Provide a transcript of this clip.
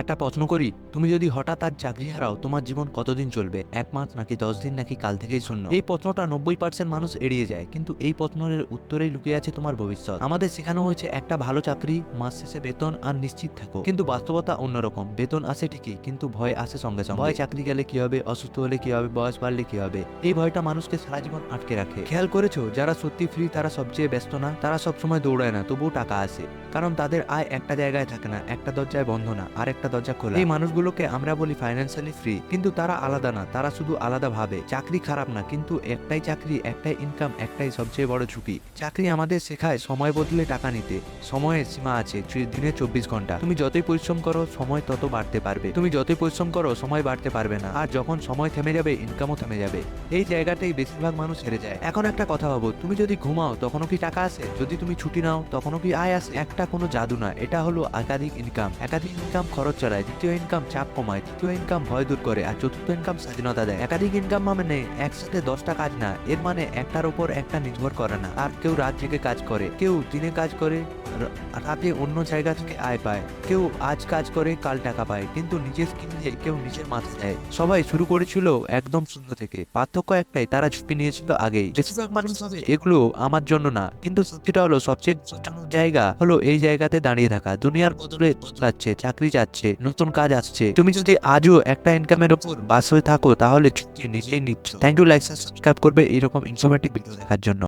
একটা প্রশ্ন করি, তুমি যদি হঠাৎ আর চাকরি হারাও, তোমার জীবন কতদিন চলবে? এক মাস নাকি দশ দিন নাকি কাল থেকেই শূন্য? এই প্রশ্নটা নব্বই পার্সেন্ট মানুষ এড়িয়ে যায়, কিন্তু এই প্রশ্নের উত্তরেই লুকিয়ে আছে তোমার ভবিষ্যৎ। আমাদের শেখানো হয়েছে, একটা ভালো চাকরি, মাস শেষে বেতন আর নিশ্চিত থাকো। কিন্তু বাস্তবতা অন্যরকম, বেতন আসে ঠিকই, কিন্তু ভয় আসে সঙ্গে সঙ্গে। ভয় চাকরি গেলে কি হবে, অসুস্থ হলে কি হবে, বয়স বাড়লে কি হবে? এই ভয়টা মানুষকে সারা জীবন আটকে রাখে। খেয়াল করেছ, যারা সত্যি ফ্রি তারা সবচেয়ে ব্যস্ত না, তারা সবসময় দৌড়ায় না, তবুও টাকা আসে। কারণ তাদের আয় একটা জায়গায় থাকে না, একটা দরজায় বন্ধ না আর একটা দরজা খোলা। এই মানুষগুলোকে আমরা বলি ফাইন্যান্সিয়ালি ফ্রি কিন্তু তারা আলাদা না, তারা শুধু আলাদা ভাবে। চাকরি খারাপ না, কিন্তু একটাই চাকরি, একটাই ইনকাম একটাই সবচেয়ে বড় ঝুঁকি। চাকরি আমাদের শেখায় সময় বদলে টাকা নিতে। সময়ের সীমা আছে দিনে চব্বিশ ঘণ্টা। তুমি যতই পরিশ্রম করো, সময় তত বাড়তে পারবে। তুমি যতই পরিশ্রম করো, সময় বাড়তে পারবে না। আর যখন সময় থেমে যাবে ইনকামও থেমে যাবে। এই জায়গাটাই বেশিরভাগ মানুষ হেরে যায়। এখন একটা কথা ভাবো, তুমি যদি ঘুমাও, তখনও কি টাকা আসে? যদি তুমি ছুটি নাও, তখনও কি আয় আসে? একটা কোনো জাদু না, এটা হলো একাধিক ইনকাম একাধিক ইনকাম খরচ চালায় দ্বিতীয় ইনকাম চাপ কমায়, তৃতীয় ইনকাম ভয় দূর করে, আর চতুর্থ ইনকাম স্বাধীনতা দেয়। একাধিক ইনকাম মানে একসাথে দশটা কাজ না, এর মানে একটার উপর একটা নির্ভর করে না। আর কেউ রাত থেকে কাজ করে, কেউ দিনে কাজ করে রাতে অন্য জায়গা থেকে আয় পায়। কেউ আজ কাজ করে, কাল টাকা পায়। কিন্তু নিজের স্কিল দিয়ে কেউ নিজের মাথা দেয় সবাই শুরু করেছিল একদম শূন্য থেকে। পার্থক্য একটাই, তারা ঝুঁকি নিয়েছিল আগেই। বেশিরভাগ মানুষ ভাবে, এগুলো আমার জন্য না। কিন্তু সত্যিটা হলো, সবচেয়ে জায়গা হলো এই জায়গাতে দাঁড়িয়ে থাকা। দুনিয়ার বদলে বদলাচ্ছে, চাকরি যাচ্ছে, নতুন কাজ আসছে। তুমি যদি আজও একটা ইনকামের উপর বাস হয়ে থাকো, তাহলে নিজেই নিচ্ছ। থ্যাংক ইউ লাইক সাবস্ক্রাইব করবে এরকম ইনফরমেটিভ ভিডিও দেখার জন্য।